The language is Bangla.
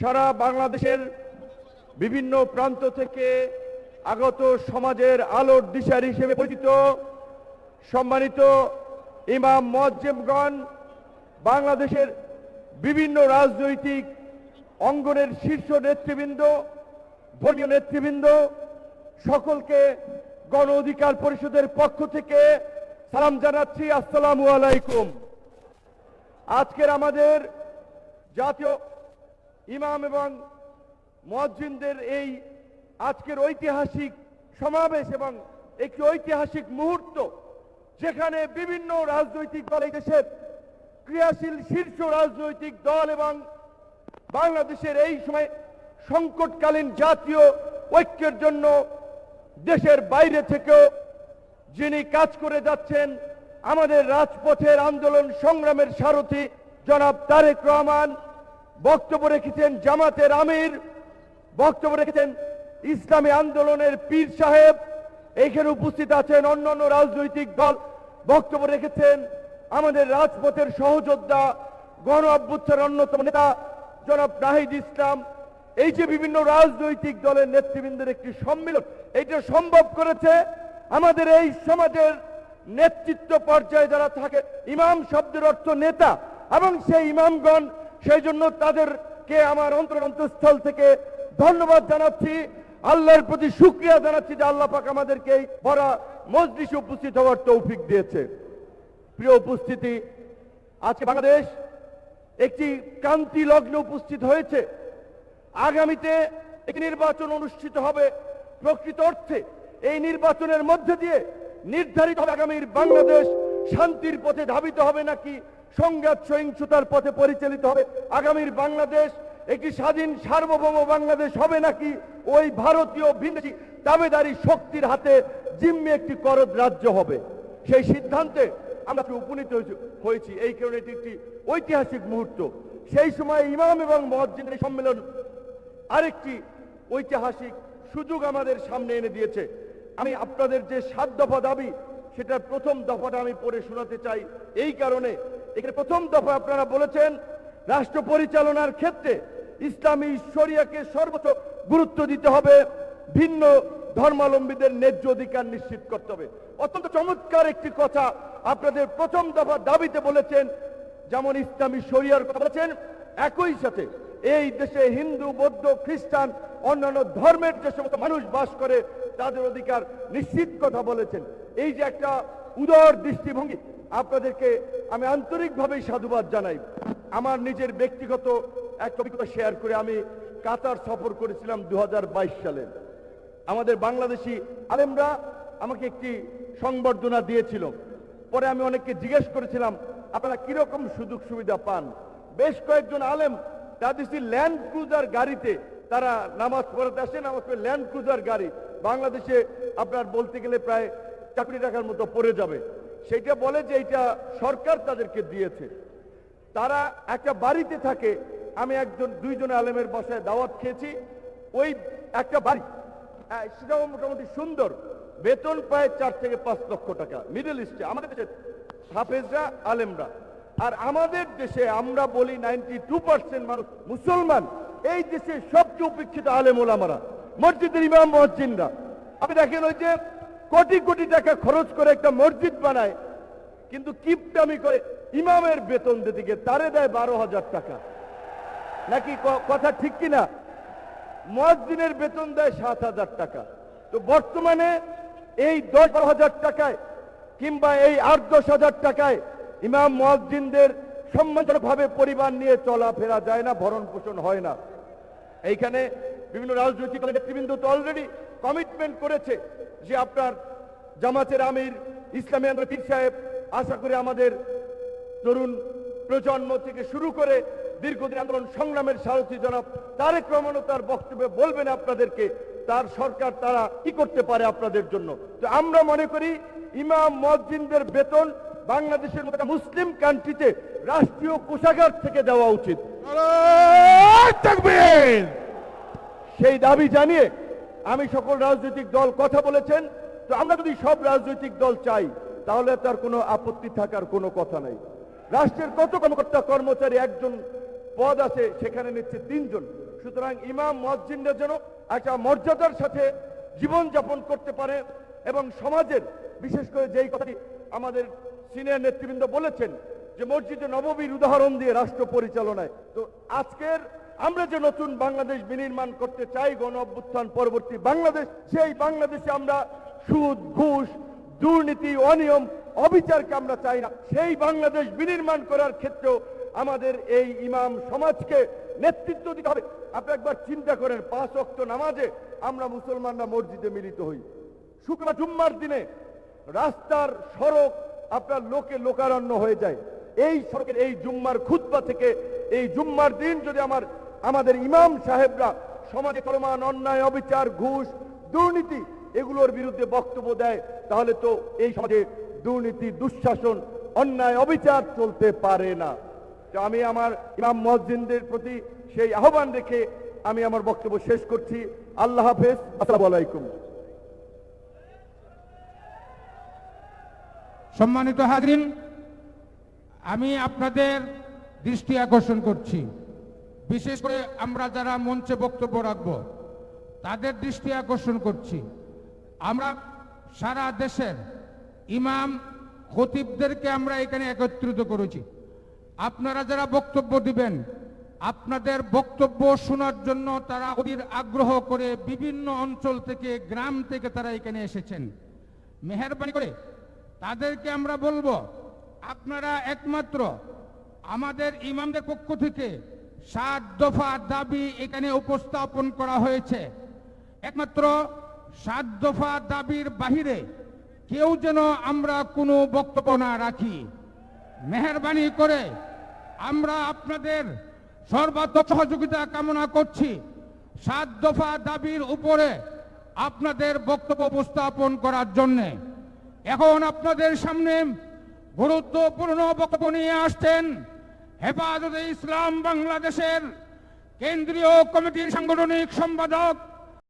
সারা বাংলাদেশের বিভিন্ন প্রান্ত থেকে আগত সমাজের আলোর দিশার হিসেবে পরিচিত সম্মানিত ইমাম মজ্জেমগণ বাংলাদেশের বিভিন্ন রাজনৈতিক অঙ্গনের শীর্ষ নেতৃবৃন্দ, ধর্মীয় নেতৃবৃন্দ, সকলকে গণ অধিকার পরিষদের পক্ষ থেকে সালাম জানাচ্ছি। আসসালামু আলাইকুম। আজকের আমাদের জাতীয় ইমাম এবং মজ্জিনদের এই আজকের ঐতিহাসিক সমাবেশ এবং একটি ঐতিহাসিক মুহূর্ত, যেখানে বিভিন্ন রাজনৈতিক দল, এই দেশের ক্রিয়াশীল শীর্ষ রাজনৈতিক দল এবং বাংলাদেশের এই সময় সংকটকালীন জাতীয় ঐক্যের জন্য দেশের বাইরে থেকেও যিনি কাজ করে যাচ্ছেন, আমাদের রাজপথের আন্দোলন সংগ্রামের সারথি জনাব তারেক রহমান। বক্তব্য রেখেছেন জামাতের আমির, বক্তব্য রেখেছেন ইসলামী আন্দোলনের পীর সাহেব, এখানে উপস্থিত আছেন অন্যান্য রাজনৈতিক দল। বক্তব্য রেখেছেন আমাদের রাজপথের সহযোদ্ধা, গণ অভ্যুত্থানের অন্যতম নেতা, জনাব নাহিদ ইসলাম। এই যে বিভিন্ন রাজনৈতিক দলের নেতৃবৃন্দের একটি সম্মিলন এটা সম্ভব করেছে আমাদের এই সমাজের নেতৃত্ব পর্যায়ে যারা থাকে, ইমাম শব্দের অর্থ নেতা এবং সেই ইমামগণ সেই জন্য তাদেরকে আমার অন্তর অন্তঃস্থল থেকে ধন্যবাদ জানাচ্ছি, আল্লাহর প্রতি সুক্রিয়া জানাচ্ছি যে আল্লাহ পাক আমাদেরকে ভরা মজলিসে উপস্থিত হওয়ার তৌফিক দিয়েছে। প্রিয় উপস্থিতি, আজকে বাংলাদেশ একটি ক্রান্তি লগ্নে উপস্থিত হয়েছে। আগামীতে একটি নির্বাচন অনুষ্ঠিত হবে প্রকৃত অর্থে। এই নির্বাচনের মধ্যে দিয়ে নির্ধারিত হবে আগামীর বাংলাদেশ শান্তির পথে ধাবিত হবে নাকি সংঘাত সহিংসতার পথে পরিচালিত হবে। আগামীর বাংলাদেশ একটি স্বাধীন, সার্বভৌম বাংলাদেশ হবে নাকি ওই ভারতীয় বিদেশি দাবেদারি শক্তির হাতে জিম্মি একটি করদ রাজ্য হবে? সেই সিদ্ধান্তে আমরা উপনীত হয়েছি- এই কারণে এটি একটি ঐতিহাসিক মুহূর্ত। সেই সময় ইমাম এবং মসজিদের সম্মেলন আরেকটি ঐতিহাসিক সুযোগ আমাদের সামনে এনে দিয়েছে। আমি আপনাদের যে সাত দফা দাবি, সেটার প্রথম দফাটা আমি পড়ে শোনাতে চাই। এই কারণে এখানে প্রথম দফা আপনারা বলেছেন, রাষ্ট্র পরিচালনার ক্ষেত্রে ইসলামী শরিয়াকে সর্বোচ্চ গুরুত্ব দিতে হবে, ভিন্ন ধর্মাবলম্বীদের ন্যায্য অধিকার নিশ্চিত করতে হবে। অত্যন্ত চমৎকার একটি কথা আপনাদের প্রথম দফা দাবিতে বলেছেন, যেমন ইসলামী শরিয়ার কথা বলেছেন, একই সাথে এই দেশে হিন্দু, বৌদ্ধ, খ্রিস্টান, অন্যান্য ধর্মের যে সমস্ত মানুষ বাস করে, তাদের অধিকার নিশ্চিত কথা বলেছেন। এই যে একটা উদার দৃষ্টিভঙ্গি আপনাদেরকে আমি আন্তরিকভাবেই সাধুবাদ জানাই। আমার নিজের ব্যক্তিগত এক অভিজ্ঞতা শেয়ার করে আমি কাতার সফর করেছিলাম দু হাজার বাইশ সালে। আমাদের বাংলাদেশি আলেমরা আমাকে একটি সংবর্ধনা দিয়েছিল। পরে আমি অনেককে জিজ্ঞেস করেছিলাম, আপনারা কীরকম সুযোগ সুবিধা পান? বেশ কয়েকজন আলেম তাদের ল্যান্ড ক্রুজার গাড়িতে তারা নামাজ পড়াতে আসে, নামাজ পড়ে ল্যান্ড ক্রুজার গাড়ি বাংলাদেশে আপনার বলতে গেলে প্রায় চাকরি টাকার মতো পড়ে যাবে। সেইটা বলে যে এটা সরকার তাদেরকে দিয়েছে। তারা একটা বাড়িতে থাকে আমি একজন দুইজন আলেমের বাসায় দাওয়াত খেয়েছি ওই একটা বাড়ি আহ, সেটাও মোটামুটি সুন্দর বেতন পায় চার থেকে পাঁচ লক্ষ টাকা মিডল ইস্টে আমাদের দেশে হাফেজরা আলেমরা। আর আমাদের দেশে আমরা বলি নাইনটি টু পার্সেন্ট মানুষ মুসলমান এই দেশে সবচেয়ে উপেক্ষিত আলেম ওলামারা মসজিদের ইমাম মসজিদরা আপনি দেখেন ওই যে কোটি কোটি টাকা খরচ করে একটা মসজিদ বানায়, কিন্তু কিপটামি করে ইমামের বেতন দিতে গিয়ে তারে দেয় বারো হাজার টাকা। নাকি কথা ঠিক কিনা? মসজিদের বেতন দেয় সাত হাজার টাকা। তো বর্তমানে এই দশ হাজার টাকায় কিংবা এই আট দশ হাজার টাকায় ইমাম মসজিদদের সম্মানজনকভাবে পরিবার নিয়ে চলাফেরা যায় না, ভরণ পোষণ হয় না। এইখানে বিভিন্ন রাজনৈতিক নেতৃবৃন্দ তো অলরেডি কমিটমেন্ট করেছে যে আপনার জামাতের আমির ইসলামী আন্দোলন পীর সাহেব আশা করি আমাদের তরুণ প্রজন্ম থেকে শুরু করে দীর্ঘদিন আন্দোলন সংগ্রামের সারথী জনাব তারেক রহমানও তার বক্তব্যে বলবেন আপনাদেরকে তার সরকার তারা কি করতে পারে আপনাদের জন্য? তো আমরা মনে করি ইমাম মসজিদদের বেতন বাংলাদেশের মতো মুসলিম কান্ট্রিতে রাষ্ট্রীয় কোষাগার থেকে দেওয়া উচিত। সেই দাবি জানিয়ে আমি সকল রাজনৈতিক দল কথা বলেছেন, তো আমরা যদি সব রাজনৈতিক দল চাই, তাহলে তার কোনো আপত্তি থাকার কোনো কথা নাই। রাষ্ট্রের কত কর্মকর্তা, কর্মচারী, একজন পদ আছে, সেখানে নিচ্ছে তিনজন। সুতরাং ইমাম, মসজিদরা যেন একটা মর্যাদার সাথে জীবনযাপন করতে পারে এবং সমাজের, বিশেষ করে যেই কথাটি আমাদের সিনিয়র নেতৃবৃন্দ বলেছেন, যে মসজিদে নববীর উদাহরণ দিয়ে রাষ্ট্র পরিচালনায়। তো আজকের আমরা যে নতুন বাংলাদেশ বিনির্মাণ করতে চাই, গণ অভ্যুত্থান পরবর্তী বাংলাদেশ, সেই বাংলাদেশে আমরা সুদ, ঘুষ, দুর্নীতি, অনিয়ম, অবিচারকে আমরা চাই না। সেই বাংলাদেশ বিনির্মাণ করার ক্ষেত্রেও আমাদের এই ইমাম সমাজকে নেতৃত্ব দিতে হবে। আপনি একবার চিন্তা করেন, পাঁচ অক্ট নামাজে আমরা মুসলমানরা মসজিদে মিলিত হই। শুক্রবার জুম্মার দিনে রাস্তার সড়ক আপনার লোকে লোকারণ্য হয়ে যায়। এই সড়কের এই জুম্মার খুতবা থেকে এই জুম্মার দিন যদি আমার আমাদের ইমাম সাহেবরা সমাজে চলমান অন্যায়, অবিচার, ঘুষ, দুর্নীতি এগুলোর বিরুদ্ধে বক্তব্য দেয়, তাহলে তো এই সমাজে দুর্নীতি, দুঃশাসন, অন্যায়, অবিচার চলতে পারে না। তো আমি আমার ইমাম মসজিদদের প্রতি সেই আহ্বান রেখে আমি আমার বক্তব্য শেষ করছি। আল্লাহ হাফেজ, আসসালামু আলাইকুম। সম্মানিত হাজরিন, আমি আপনাদের দৃষ্টি আকর্ষণ করছি। বিশেষ করে আমরা যারা মঞ্চে বক্তব্য রাখব, তাদের দৃষ্টি আকর্ষণ করছি। আমরা সারা দেশের ইমাম খতিবদেরকে আমরা এখানে একত্রিত করেছি। আপনারা যারা বক্তব্য দিবেন, আপনাদের বক্তব্য শোনার জন্য তারা অধীর আগ্রহ করে বিভিন্ন অঞ্চল থেকে, গ্রাম থেকে তারা এখানে এসেছেন। মেহরবানি করে তাদেরকে আমরা বলব, আপনারা একমাত্র আমাদের ইমামদের পক্ষ থেকে সাত দফা দাবি এখানে উপস্থাপন করা হয়েছে। একমাত্র সাত দফা দাবির বাহিরে কেউ যেন আমরা কোনো বক্তব্য না রাখি। মেহরবানি করে আমরা আপনাদের সর্বাত্মক সহযোগিতা কামনা করছি। সাত দফা দাবির উপরে আপনাদের বক্তব্য উপস্থাপন করার জন্যে। এখন আপনাদের সামনে গুরুত্বপূর্ণ বক্তব্য নিয়ে আসছেন হেফাজতে ইসলাম বাংলাদেশের কেন্দ্রীয় কমিটির সাংগঠনিক সম্পাদক